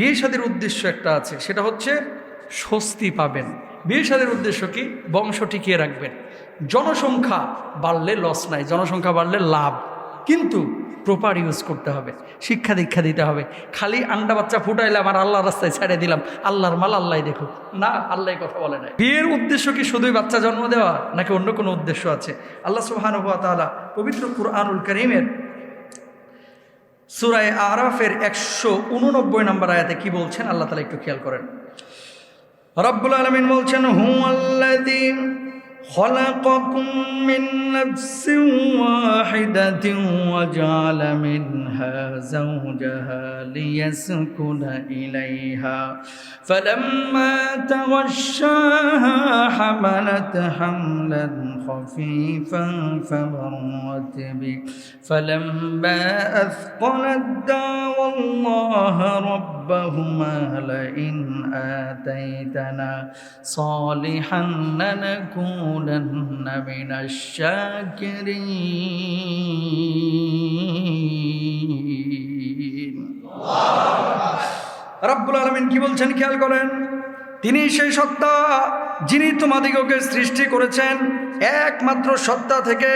বিয়ে সাদের উদ্দেশ্য একটা আছে, সেটা হচ্ছে স্বস্তি পাবেন। বিয়ে সাদের উদ্দেশ্য কি? বংশ টিকিয়ে রাখবেন। জনসংখ্যা বাড়লে লস নাই, জনসংখ্যা বাড়লে লাভ। কিন্তু প্রপার ইউজ করতে হবে, শিক্ষা দীক্ষা দিতে হবে। খালি আন্ডা বাচ্চা ফুটাইলাম আর আল্লাহর রাস্তায় ছেড়ে দিলাম, আল্লাহর মাল আল্লাহ দেখুক। না আল্লাহ কথা বলে নাই। বিয়ের উদ্দেশ্য কি শুধুই বাচ্চা জন্ম দেওয়া, নাকি অন্য কোনো উদ্দেশ্য আছে? আল্লাহ সুবহানাহু ওয়া তাআলা পবিত্র কুরআনুল করিমের সুরায় আরাফের একশো উননব্বই নম্বর আয়াতে কি বলছেন আল্লাহ তালা একটু খেয়াল করেন রব্বুল আলমিন বলছেন হু আল্লাদিন خلقكم من نفس واحدة وجعل منها زوجها ليسكن إليها فلما تغشاها حملت حملا خفيفا فمرت به فلما أثقلت دعوى الله ربهما لئن آتيتنا صالحا لنكونن من الشاكرين রব্বুল আলমিন কি বলছেন খেয়াল করেন তিনি সেই সত্তা যিনি তোমাদিগকে সৃষ্টি করেছেন, একমাত্র সত্তা থেকে,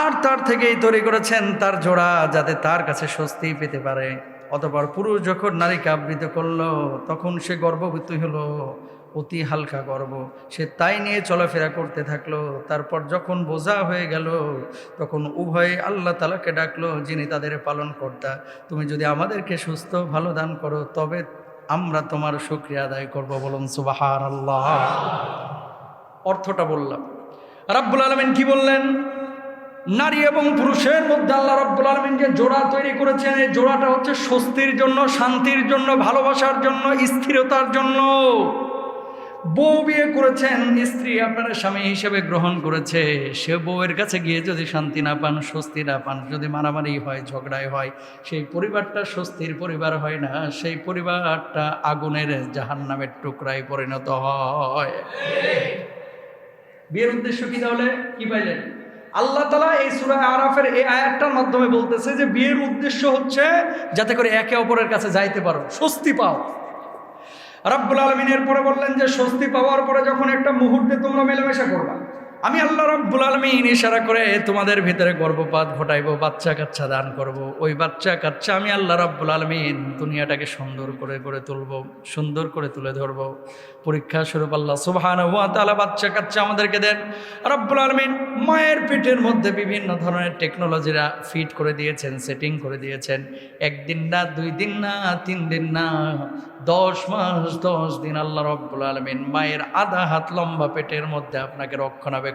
আর তার থেকেই তৈরি করেছেন তার জোড়া যাতে তার কাছে স্বস্তি পেতে পারে। অতপর পুরুষ যখন নারীকে আবৃত করল, তখন সে গর্ভবতী হলো, অতি হালকা গর্ব সে তাই নিয়ে চলাফেরা করতে থাকল। তারপর যখন বোঝা হয়ে গেল, তখন উভয়ে আল্লাহ তালাকে ডাকলো, যিনি তাদের পালন কর্তা তুমি যদি আমাদেরকে সুস্থ, ভালো দান করো, তবে আমরা তোমার শুক্রিয়া আদায় করব, বলুন সুবাহার আল্লাহ অর্থটা বললাম। রাব্বুল আলমিন কি বললেন? নারী এবং পুরুষের মধ্যে আল্লাহ রব্বুল আলমিন যে জোড়া তৈরি করেছেন, এই জোড়াটা হচ্ছে স্বস্তির জন্য, শান্তির জন্য, ভালোবাসার জন্য, স্থিরতার জন্য। বউ বিয়ে করেছেন, স্ত্রী আপনার স্বামী হিসেবে গ্রহণ করেছে, সে বউয়ের কাছে গিয়ে যদি শান্তি না পান, স্বস্তি না পান, যদি মারামারি হয় ঝগড়াই হয়, সেই পরিবারটা স্বস্তির পরিবার হয় না, সেই পরিবারটা আগুনের জাহান নামের টুকরায় পরিণত হয়। বিয়ের উদ্দেশ্য কি তাহলে? কি পাইলেন? আল্লাহ তালা এই সুরা আরাফের এই আয়াতটার মাধ্যমে বলতেছে যে, বিয়ের উদ্দেশ্য হচ্ছে যাতে করে একে অপরের কাছে যাইতে পারো, স্বস্তি পাও। রাব্বুল আলমিনের পরে বললেন যে স্বস্তি পাওয়ার পরে যখন একটা মুহূর্তে তোমরা মেলামেশা করবা আমি আল্লাহ রাব্বুল আলমিন ইশারা করে তোমাদের ভিতরে গর্ভপাত ঘটাইবো, বাচ্চা কাচ্চা দান করব। ওই বাচ্চা কাচ্চা আমি আল্লাহ রাব্বুল আলমিন দুনিয়াটাকে সুন্দর করে করে তুলব, সুন্দর করে তুলে ধরব। পরীক্ষা স্বরূপ আল্লাহ সুবহান হুয়া তালা বাচ্চা কাচ্চা আমাদেরকে দেন। রাব্বুল আলমিন মায়ের পেটের মধ্যে বিভিন্ন ধরনের টেকনোলজিরা ফিট করে দিয়েছেন, সেটিং করে দিয়েছেন। একদিন না, দুই দিন না, তিন দিন না, দশ মাস, দশ দিন আল্লাহ রব্বুল আলমিন মায়ের আধা হাত লম্বা পেটের মধ্যে আপনাকে রক্ষণাবেক্ষণ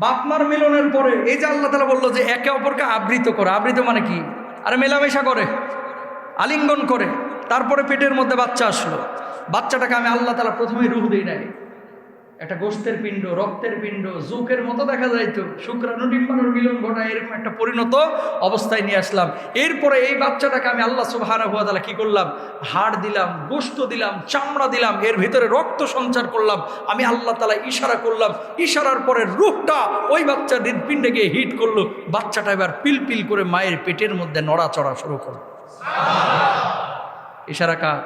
বাপমার মিলনের পরে এই যে আল্লাহ তালা বলল যে একে অপরকে আবৃত করে, আবৃত মানে কি? আর মেলামেশা করে, আলিঙ্গন করে, তারপরে পেটের মধ্যে বাচ্চা আসলো। বাচ্চাটাকে আমি আল্লাহ তালা প্রথমেই রুহ দিই নাই। একটা গোস্তের পিণ্ড, রক্তের পিণ্ড জুকের মতো দেখা যাইতো। শুক্রাণু ডিম্বাণুর মিলন ঘটায় এরকম একটা পরিণত অবস্থায় নিয়ে আসলাম। এরপরে এই বাচ্চাটাকে আমি আল্লাহ সুবাহানা হুয়া তালা কী করলাম? হাড় দিলাম, গোস্ত দিলাম, চামড়া দিলাম, এর ভিতরে রক্ত সঞ্চার করলাম। আমি আল্লাহ তালা ইশারা করলাম। ইশারার পরে রূপটা ওই বাচ্চার হৃদপিণ্ডে গিয়ে হিট করল। বাচ্চাটা এবার পিল পিল করে মায়ের পেটের মধ্যে নড়াচড়া শুরু করল। ইশারা কার?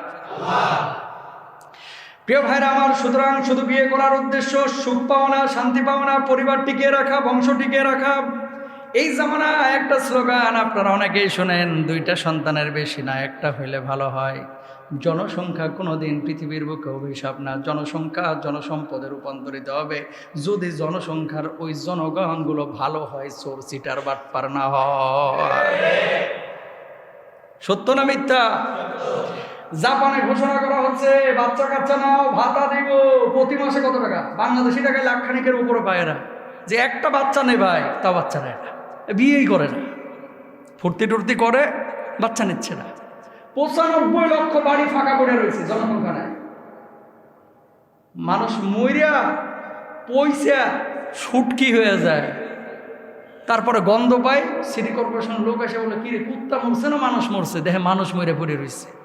প্রিয় ভাইরা আমার, সুতরাং শুধু বিয়ে করার উদ্দেশ্য সুখ পাওনা, শান্তি পাওনা, পরিবার টিকিয়ে রাখা, বংশ টিকিয়ে রাখা। এই জামানা একটা স্লোগান আপনারা অনেকেই শোনেন, দুইটা সন্তানের বেশি না, একটা হইলে ভালো হয়। জনসংখ্যা কোনোদিন পৃথিবীর বুকে অভিশাপ না, জনসংখ্যা জনসম্পদে রূপান্তরিত হবে। যদি জনসংখ্যার ওই জনগণগুলো ভালো হয়, চোর সিটার বাটপার না হয়। সত্য না মিথ্যা? জাপানে ঘোষণা করা হচ্ছে, বাচ্চা কাচ্চা নাও, ভাতা দিব। প্রতি মাসে কত টাকা? বাংলাদেশি টাকায় লাখখানিকের উপরে পায় যে একটা বাচ্চা নেই ভাই তা বাচ্চা নেয় না। বিয়েই করে না। ফুর্তি টুর্তি করে, বাচ্চা নিচ্ছে না। পঁচানব্বই লক্ষ বাড়ি ফাঁকা পড়ে রয়েছে জনসংখ্যা মানুষ মইরা পয়সা সুটকি হয়ে যায়। তারপরে গন্ধ পায়, সিটি কর্পোরেশন লোক এসে বলে, কিরে, কুত্তা মরছে না? মানুষ মরছে। দেখে মানুষ মরে পড়ে রয়েছে।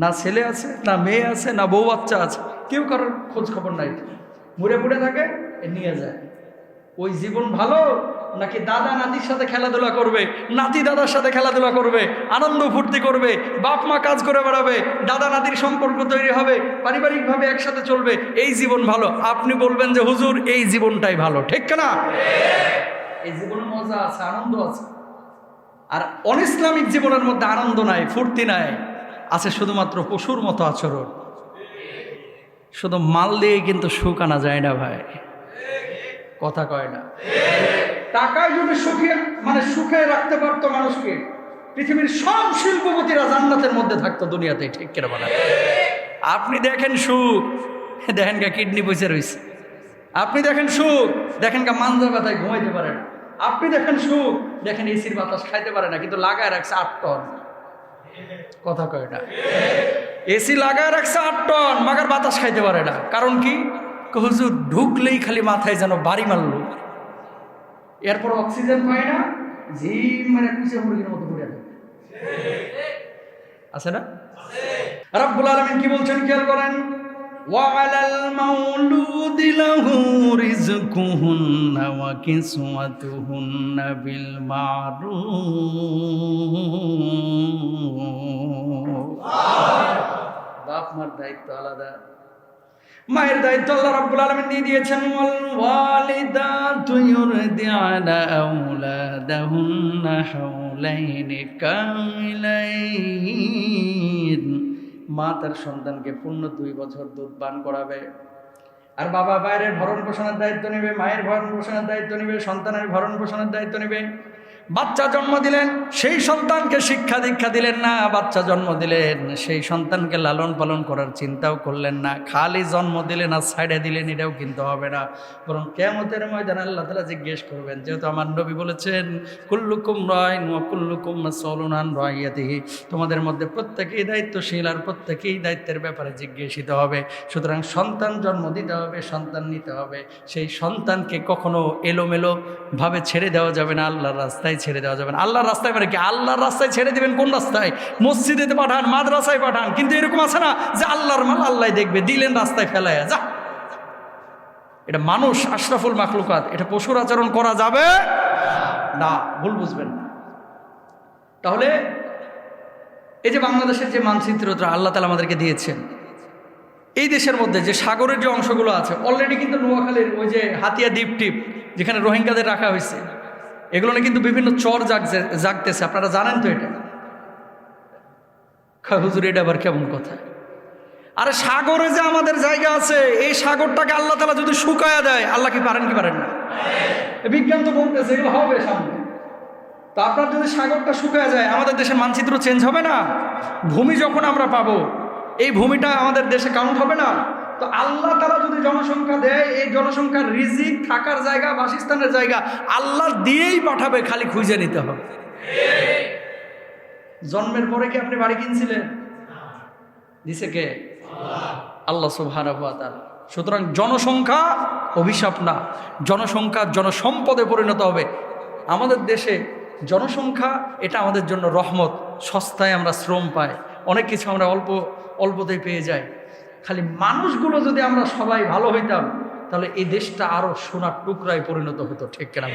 না ছেলে আছে, না মেয়ে আছে, না বউ বাচ্চা আছে, কেউ কারোর খোঁজ খবর নাই। মরে পড়ে থাকে নিয়ে যায়। ওই জীবন ভালো, নাকি দাদা নাতির সাথে খেলাধুলা করবে, নাতি দাদার সাথে খেলাধুলা করবে, আনন্দ ফুর্তি করবে, বাপ মা কাজ করে বেড়াবে, দাদা নাতির সম্পর্ক তৈরি হবে, পারিবারিকভাবে একসাথে চলবে, এই জীবন ভালো। আপনি বলবেন যে, হুজুর, এই জীবনটাই ভালো। ঠিক না এই জীবনে মজা আছে, আনন্দ আছে। আর অনিসলামিক জীবনের মধ্যে আনন্দ নাই, ফুর্তি নাই। আছে শুধুমাত্র পশুর মতো আচরণ। শুধু মাল দিয়ে কিন্তু সুখ আনা যায় না ভাই। কথা কয় না। টাকায় যদি সুখে মানে সুখে রাখতে পারতো মানুষকে, পৃথিবীর সব শিল্পপতিরা জান্নাতের মধ্যে থাকতো দুনিয়াতে ঠিক কেন বলা আপনি দেখেন সুখ, দেখেন গা কিডনি বসে রয়েছে আপনি দেখেন সুখ, দেখেন গা মাঞ্জা ব্যথায় ঘুমাইতে পারে না। আপনি দেখেন সুখ, দেখেন এসির বাতাস খাইতে পারে না, কিন্তু লাগায় রাখছে আট টন। কথা কয় না। এসি লাগায় রাখছে আট টন মাগার বাতাস খাইতে পারে না। কারণ কি? হুজুর ঢুকলেই খালি মাথায় যেন বাড়ি মারল। এরপর অক্সিজেন পায় না ঝিম মানে কুচে মুরগির মতো ঘুরে আছে না? রাব্বুল আলমিন কি বলছেন? খেয়াল করেন। وعلى المولود له رزقهن وكسوتهن بالمعروف বাপ মার দায়িত্ব আলাদা মায়ের দায়িত্ব আল্লাহ রাব্বুল আলামিন দিয়ে দিয়েছেন ওয়াল ওয়ালিদাতু ইউরদি'না আওলাদাহুন্না হাওলাইনি কামিলাইন মা তার সন্তানকে পূর্ণ দুই বছর দুধ পান করাবে। আর বাবা বাইরের ভরণ পোষণের দায়িত্ব নেবে, মায়ের ভরণ পোষণের দায়িত্ব নেবে, সন্তানের ভরণ পোষণের দায়িত্ব নেবে। বাচ্চা জন্ম দিলেন, সেই সন্তানকে শিক্ষা দীক্ষা দিলেন না, বাচ্চা জন্ম দিলেন, সেই সন্তানকে লালন পালন করার চিন্তাও করলেন না, খালি জন্ম দিলেন আর সাইডে দিলেন এটাও কিন্তু হবে না। বরং কেমতের ময়দান আল্লাহ তালা জিজ্ঞেস করবেন, যেহেতু আমার নবী বলেছেন, কুল্লুকুম রয় কুল্লুকুম সলুনান রয়াতিহি তোমাদের মধ্যে প্রত্যেকেই দায়িত্বশীল আর প্রত্যেকেই দায়িত্বের ব্যাপারে জিজ্ঞাসিত হবে। সুতরাং সন্তান জন্ম দিতে হবে, সন্তান নিতে হবে। সেই সন্তানকে কখনো এলোমেলোভাবে ছেড়ে দেওয়া যাবে না, আল্লাহর রাস্তায় ছেড়ে দেওয়া যাবে না। আল্লাহর রাস্তায় মানে কি? আল্লাহর রাস্তায় ছেড়ে দেবেন কোন রাস্তায়? মসজিদেতে পাঠান, মাদ্রাসায় পাঠান, কিন্তু এরকম আছে না যে আল্লাহর মাল আল্লাহ দেখবে, দিলেন রাস্তায় ফেলায় যা। এটা মানুষ, আশরাফুল মাখলুকাত, এটা পশুর আচরণ করা যাবে না, ভুল বুঝবেন তাহলে এই যে বাংলাদেশের যে মানচিত্রটা আল্লাহ তালা আমাদেরকে দিয়েছেন, এই দেশের মধ্যে যে সাগরের যে অংশগুলো আছে অলরেডি কিন্তু নোয়াখালীর ওই যে হাতিয়া দ্বীপ টিপ যেখানে রোহিঙ্গাদের রাখা হয়েছে এগুলো নিয়ে কিন্তু বিভিন্ন চর জাগছে জাগতেছে। আপনারা জানেন তো এটা? হুজুর, এটা আবার কেমন কথা? আরে সাগরে যে আমাদের জায়গা আছে, এই সাগরটাকে আল্লাহ তালা যদি শুকায়া দেয়, আল্লাহ কি পারেন কি পারেন না? বিজ্ঞান তো বলতেছে, এগুলো হবে সামনে। তো আপনার যদি সাগরটা শুকায় যায়, আমাদের দেশের মানচিত্র চেঞ্জ হবে না? ভূমি যখন আমরা পাবো, এই ভূমিটা আমাদের দেশে কাউন্ট হবে না? তো আল্লাহ তারা যদি জনসংখ্যা দেয়, এই জনসংখ্যার রিজিক থাকার জায়গা, বাসস্থানের জায়গা, আল্লাহ দিয়েই পাঠাবে, খালি খুঁজে নিতে হবে। জন্মের পরে কি আপনি বাড়ি কিনছিলেন? দিছে কে? আল্লাহ তাআলা। সুতরাং জনসংখ্যা অভিশাপ না। জনসংখ্যা জনসম্পদে পরিণত হবে। আমাদের দেশে জনসংখ্যা, এটা আমাদের জন্য রহমত। সস্তায় আমরা শ্রম পাই। অনেক কিছু আমরা অল্প, অল্পতেই পেয়ে যাই। খালি মানুষগুলো যদি আমরা সবাই ভালো হইতাম, তাহলে এই দেশটা আরও সোনার টুকরায় পরিণত হতো, ঠিক কেনা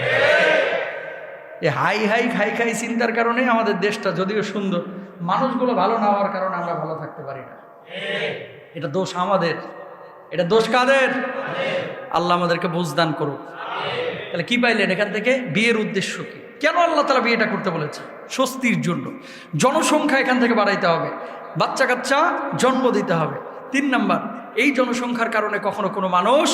এই হাই হাই খাই খাই চিন্তার কারণে আমাদের দেশটা যদিও সুন্দর, মানুষগুলো ভালো না হওয়ার কারণে আমরা ভালো থাকতে পারি না। এটা দোষ আমাদের। এটা দোষ কাদের? আল্লাহ আমাদেরকে বুঝদান করুক। তাহলে কি পাইলেন এখান থেকে? বিয়ের উদ্দেশ্য কি? কেন আল্লাহ তালা বিয়েটা করতে বলেছে স্বস্তির জন্য। জনসংখ্যা এখান থেকে বাড়াইতে হবে। বাচ্চা কাচ্চা জন্ম দিতে হবে। তিন নাম্বার, এই জনসংখ্যার কারণে কখনো কোনো মানুষ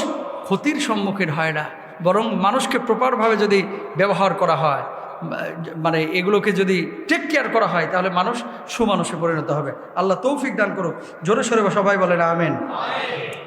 ক্ষতির সম্মুখীন হয় না। বরং মানুষকে প্রপারভাবে যদি ব্যবহার করা হয় মানে এগুলোকে যদি টেক কেয়ার করা হয়, তাহলে মানুষ সুমানুষে পরিণত হবে। আল্লাহ তৌফিক দান করুক। জোরে সোরে সবাই বলেন, আমেন।